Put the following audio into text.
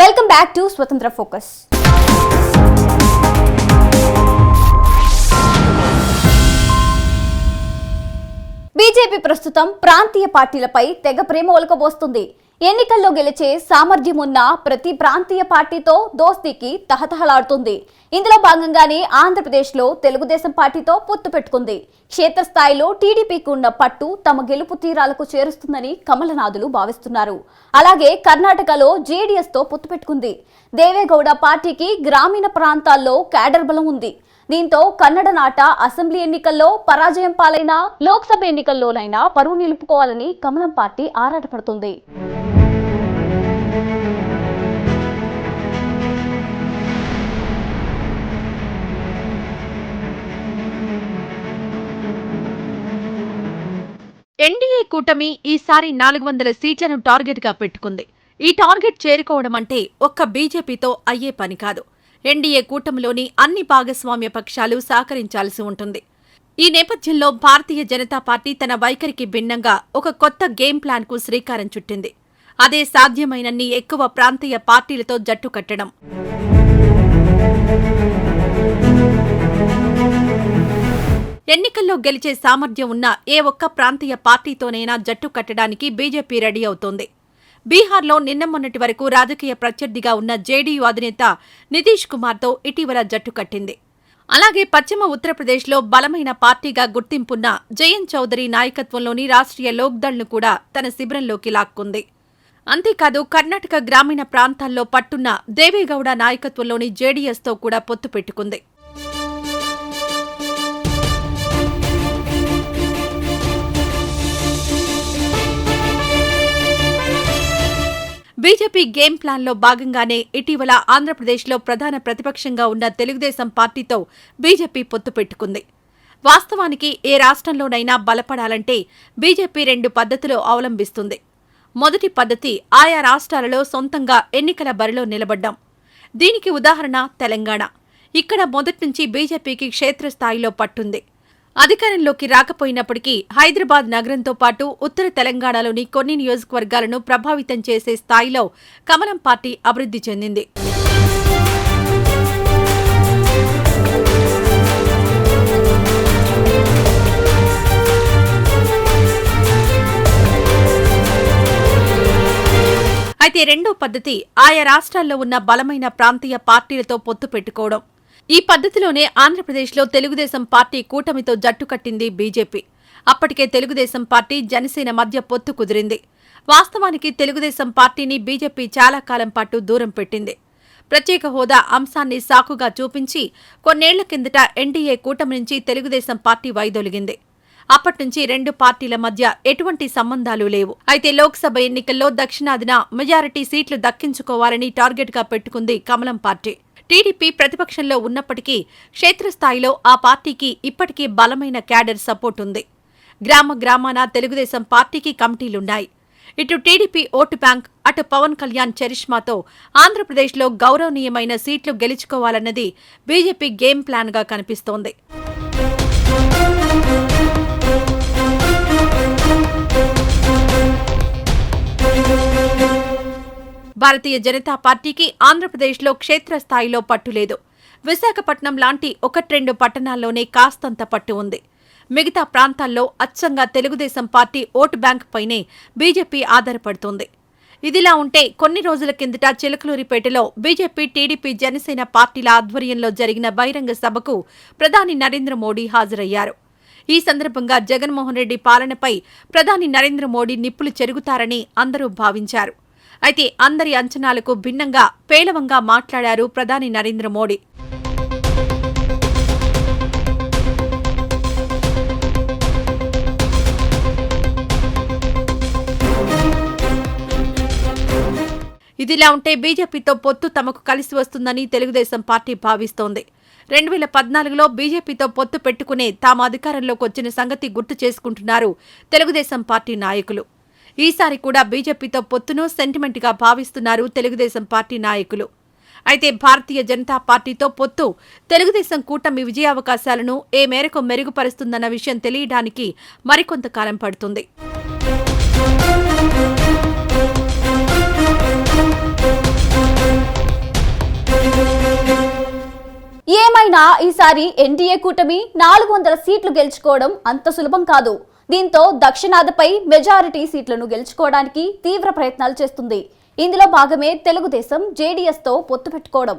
Welcome back to Swatantra focus BJP ప్రస్తుతం ప్రాంతీయ పార్టీలపై తెగ ప్రేమ ఒలకబోస్తుంది. ఎన్నికల్లో గెలిచే సామర్థ్యం ఉన్న ప్రతి ప్రాంతీయ పార్టీతో దోస్తీకి తహతహలాడుతుంది. ఇందులో భాగంగానే ఆంధ్రప్రదేశ్లో తెలుగుదేశం పార్టీతో పొత్తు పెట్టుకుంది. క్షేత్రస్థాయిలో టీడీపీకి ఉన్న పట్టు తమ గెలుపు తీరాలకు చేరుస్తుందని కమలనాథులు భావిస్తున్నారు. అలాగే కర్ణాటకలో జేడీఎస్తో పొత్తు పెట్టుకుంది. దేవేగౌడ పార్టీకి గ్రామీణ ప్రాంతాల్లో క్యాడర్ బలం ఉంది. దీంతో కన్నడ నాట అసెంబ్లీ ఎన్నికల్లో పరాజయం పాలైన లోక్సభ ఎన్నికల్లోనైనా పరువు నిలుపుకోవాలని కమలం పార్టీ ఆరాటపడుతుంది. ఎన్డీఏ కూటమి ఈసారి నాలుగు వందల సీట్లను టార్గెట్గా పెట్టుకుంది. ఈ టార్గెట్ చేరుకోవడం అంటే ఒక్క బీజేపీతో అయ్యే పని కాదు. ఎన్డీఏ కూటమిలోని అన్ని భాగస్వామ్య పక్షాలు సహకరించాల్సి ఉంటుంది. ఈ నేపథ్యంలో భారతీయ జనతా పార్టీ తన వైఖరికి భిన్నంగా ఒక కొత్త గేమ్ ప్లాన్కు శ్రీకారం చుట్టింది. అదే సాధ్యమైనన్ని ఎక్కువ ప్రాంతీయ పార్టీలతో జట్టు కట్టడం. ఎన్నికల్లో గెలిచే సామర్థ్యం ఉన్న ఏ ఒక్క ప్రాంతీయ పార్టీతోనైనా జట్టు కట్టడానికి బీజేపీ రెడీ అవుతోంది. బీహార్లో నిన్న మొన్నటి వరకు రాజకీయ ప్రత్యర్థిగా ఉన్న జేడీయూ అధినేత నితీష్ కుమార్తో ఇటీవల జట్టు కట్టింది. అలాగే పశ్చిమ ఉత్తరప్రదేశ్లో బలమైన పార్టీగా గుర్తింపున్న జయంత్ చౌదరి నాయకత్వంలోని రాష్ట్రీయ లోక్దళ్ను కూడా తన శిబిరంలోకి లాక్కుంది. అంతేకాదు కర్ణాటక గ్రామీణ ప్రాంతాల్లో పట్టున్న దేవేగౌడ నాయకత్వంలోని జేడీఎస్తో కూడా పొత్తు పెట్టుకుంది. బీజేపీ గేమ్ ప్లాన్లో భాగంగానే ఇటీవల ఆంధ్రప్రదేశ్లో ప్రధాన ప్రతిపక్షంగా ఉన్న తెలుగుదేశం పార్టీతో బీజేపీ పొత్తు పెట్టుకుంది. వాస్తవానికి ఏ రాష్ట్రంలోనైనా బలపడాలంటే బీజేపీ రెండు పద్ధతులు అవలంబిస్తుంది. మొదటి పద్ధతి ఆయా రాష్ట్రాలలో సొంతంగా ఎన్నికల బరిలో నిలబడ్డం. దీనికి ఉదాహరణ తెలంగాణ. ఇక్కడ మొదట్నుంచి బీజేపీకి క్షేత్రస్థాయిలో పట్టుంది. అధికారంలోకి రాకపోయినప్పటికీ హైదరాబాద్ నగరంతో పాటు ఉత్తర తెలంగాణలోని కొన్ని నియోజకవర్గాలను ప్రభావితం చేసే స్థాయిలో కమలం పార్టీ అభివృద్ధి చెందింది. అయితే రెండో పద్ధతి ఆయా రాష్ట్రాల్లో ఉన్న బలమైన ప్రాంతీయ పార్టీలతో పొత్తు పెట్టుకోవడం. ఈ పద్ధతిలోనే ఆంధ్రప్రదేశ్లో తెలుగుదేశం పార్టీ కూటమితో జట్టు కట్టింది బీజేపీ. అప్పటికే తెలుగుదేశం పార్టీ జనసేన మధ్య పొత్తు కుదిరింది. వాస్తవానికి తెలుగుదేశం పార్టీని బీజేపీ చాలా కాలం పాటు దూరం పెట్టింది. ప్రత్యేక హోదా అంశాన్ని సాకుగా చూపించి కొన్నేళ్ళ కిందట ఎన్డీఏ కూటమి నుంచి తెలుగుదేశం పార్టీ వైదొలిగింది. అప్పట్నుంచి రెండు పార్టీల మధ్య ఎటువంటి సంబంధాలు లేవు. అయితే లోక్సభ ఎన్నికల్లో దక్షిణాదిన మెజారిటీ సీట్లు దక్కించుకోవాలని టార్గెట్గా పెట్టుకుంది కమలం పార్టీ. టీడీపీ ప్రతిపక్షంలో ఉన్నప్పటికీ క్షేత్రస్థాయిలో ఆ పార్టీకి ఇప్పటికీ బలమైన క్యాడర్ సపోర్ట్ ఉంది. గ్రామ గ్రామాన తెలుగుదేశం పార్టీకి కమిటీలున్నాయి. ఇటు టీడీపీ ఓటు బ్యాంక్ అటు పవన్ కళ్యాణ్ చరిష్మాతో ఆంధ్రప్రదేశ్లో గౌరవనీయమైన సీట్లు గెలుచుకోవాలన్నది బీజేపీ గేమ్ ప్లాన్గా కనిపిస్తోంది. భారతీయ జనతా పార్టీకి ఆంధ్రప్రదేశ్లో క్షేత్రస్థాయిలో పట్టులేదు విశాఖపట్నం లాంటి ఒకట్రెండు పట్టణాల్లోనే కాస్తంత పట్టు ఉంది. మిగతా ప్రాంతాల్లో అచ్చంగా తెలుగుదేశం పార్టీ ఓటు బ్యాంక్ పైనే బీజేపీ ఆధారపడుతోంది. ఇదిలా ఉంటే కొన్ని రోజుల కిందట చిలకలూరిపేటలో బీజేపీ టీడీపీ జనసేన పార్టీల ఆధ్వర్యంలో జరిగిన బహిరంగ సభకు ప్రధాని నరేంద్ర మోడీ హాజరయ్యారు. ఈ సందర్భంగా జగన్మోహన్ రెడ్డి పాలనపై ప్రధాని నరేంద్ర మోడీ నిప్పులు చెరుగుతారని అందరూ భావించారు. అయితే అందరి అంచనాలకు భిన్నంగా పేలవంగా మాట్లాడారు ప్రధాని నరేంద్ర మోడీ. ఇదిలా ఉంటే బీజేపీతో పొత్తు తమకు కలిసి వస్తుందని తెలుగుదేశం పార్టీ భావిస్తోంది. రెండు వేల పద్నాలుగులో బీజేపీతో పొత్తు పెట్టుకునే తాము అధికారంలోకి వచ్చిన సంగతి గుర్తు చేసుకుంటున్నారు తెలుగుదేశం పార్టీ నాయకులు. ఈసారి కూడా బీజేపీతో పొత్తును సెంటిమెంట్గా భావిస్తున్నారు తెలుగుదేశం పార్టీ నాయకులు. అయితే భారతీయ జనతా పార్టీతో పొత్తు తెలుగుదేశం కూటమి విజయావకాశాలను ఏ మేరకు మెరుగుపరుస్తుందన్న విషయం తెలియడానికి మరికొంతకాలం పడుతుంది. ఏమైనా ఈసారి ఎన్డీఏ కూటమి నాలుగు వందల సీట్లు గెలుచుకోవడం అంత సులభం కాదు. దీంతో దక్షిణాదిపై మెజారిటీ సీట్లను గెలుచుకోవడానికి తీవ్ర ప్రయత్నాలు చేస్తుంది. ఇందులో భాగమే తెలుగుదేశం జేడీఎస్తో పొత్తు పెట్టుకోవడం.